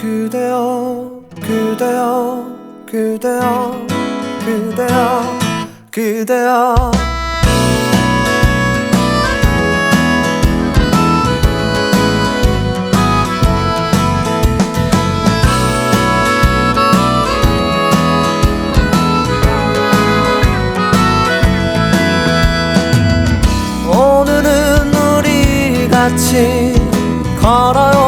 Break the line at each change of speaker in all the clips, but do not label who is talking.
그대여 그대여 그대여 그대여 그대여. 오늘은 우리 같이 걸어요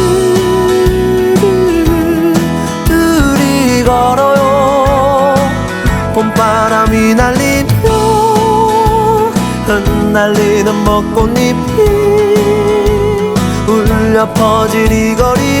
흩날리는 벚꽃잎이 울려 퍼질 이 거리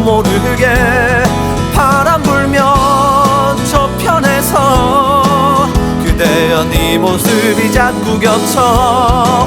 모르게 바람 불면 저편에서 그대여 네 모습이 자꾸 겹쳐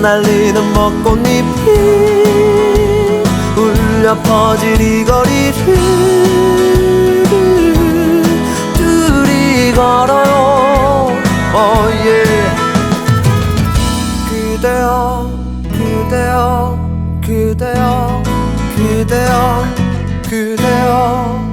날리는 벚꽃잎이 울려 퍼질 이 거리를 둘이 걸어요 oh yeah. 그대여 그대여 그대여 그대여 그대여